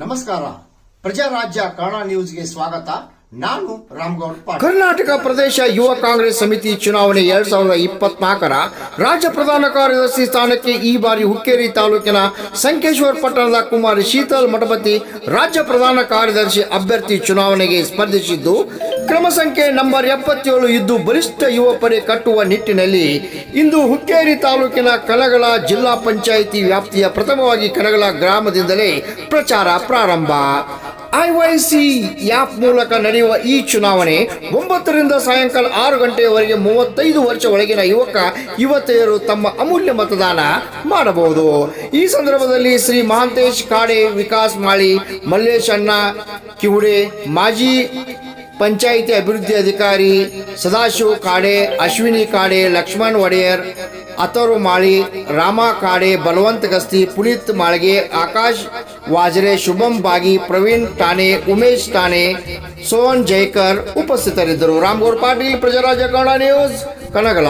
ನಮಸ್ಕಾರ. ಪ್ರಜಾರಾಜ್ಯ ಕನ್ನಡ ನ್ಯೂಸ್ಗೆ ಸ್ವಾಗತ. ನಾನು ರಾಮ್ಗೌಡ್ ಕರ್ನಾಟಕ ಪ್ರದೇಶ ಯುವ ಕಾಂಗ್ರೆಸ್ ಸಮಿತಿ ಚುನಾವಣೆ ಎರಡ್ ಸಾವಿರದ ಇಪ್ಪತ್ನಾಲ್ಕರ ರಾಜ್ಯ ಪ್ರಧಾನ ಕಾರ್ಯದರ್ಶಿ ಸ್ಥಾನಕ್ಕೆ ಈ ಬಾರಿ ಹುಕ್ಕೇರಿ ತಾಲೂಕಿನ ಸಂಕೇಶ್ವರ ಪಟ್ಟಣದ ಕುಮಾರಿ ಶೀತಲ್ ಮಠಪತಿ ರಾಜ್ಯ ಪ್ರಧಾನ ಕಾರ್ಯದರ್ಶಿ ಅಭ್ಯರ್ಥಿ ಚುನಾವಣೆಗೆ ಸ್ಪರ್ಧಿಸಿದ್ದು ಕ್ರಮ ಸಂಖ್ಯೆ ನಂಬರ್ ಎಪ್ಪತ್ತೇಳು ಇದ್ದು ಬಲಿಷ್ಠ ಯುವ ಪಡೆ ಕಟ್ಟುವ ನಿಟ್ಟಿನಲ್ಲಿ ಇಂದು ಹುಕ್ಕೇರಿ ತಾಲೂಕಿನ ಕನಗಳ ಜಿಲ್ಲಾ ಪಂಚಾಯಿತಿ ವ್ಯಾಪ್ತಿಯ ಪ್ರಥಮವಾಗಿ ಕನಗಳ ಗ್ರಾಮದಿಂದಲೇ ಪ್ರಚಾರ ಪ್ರಾರಂಭ. ಐವೈಸಿ ಆ್ಯಪ್ ಮೂಲಕ ನಡೆಯುವ ಈ ಚುನಾವಣೆ ಒಂಬತ್ತರಿಂದ ಸಾಯಂಕಾಲ ಆರು ಗಂಟೆಯವರೆಗೆ ಮೂವತ್ತೈದು ವರ್ಷ ಒಳಗಿನ ಯುವಕ, ಯುವತಿಯರು ತಮ್ಮ ಅಮೂಲ್ಯ ಮತದಾನ ಮಾಡಬಹುದು. ಈ ಸಂದರ್ಭದಲ್ಲಿ ಶ್ರೀ ಮಹಾಂತೇಶ್ ಕಾಡೆ ವಿಕಾಸ್ ಮಾಳಿ, ಮಲ್ಲೇಶ್ ಅಣ್ಣ, ಕಿವುಡೆ, ಮಾಜಿ ಪಂಚಾಯಿತಿ ಅಭಿವೃದ್ಧಿ ಅಧಿಕಾರಿ ಸದಾಶಿವ ಕಾಡೆ ಅಶ್ವಿನಿ ಕಾಡೆ ಲಕ್ಷ್ಮಣ್ ಒಡೆಯರ್ ಅಥರು ಮಾಳಿ ರಾಮ ಕಾಡೆ ಬಲವಂತ ಗಸ್ತಿ ಪುನೀತ್ ಮಾಳ್ಗೆ ಆಕಾಶ್ ವಾಜರೆ ಶುಭಂ ಬಾಗಿ ಪ್ರವೀಣ್ ಠಾಣೆ ಉಮೇಶ್ ಠಾಣೆ ಸೋಹನ್ ಜೈಕರ್ ಉಪಸ್ಥಿತರಿದ್ದರು ರಾಮ್ಗೌಡ್ ಪಾಟೀಲ್ ಪ್ರಜಾರಾಜ್ಯ ಕನ್ನಡ ನ್ಯೂಸ್ ಕನಗಲ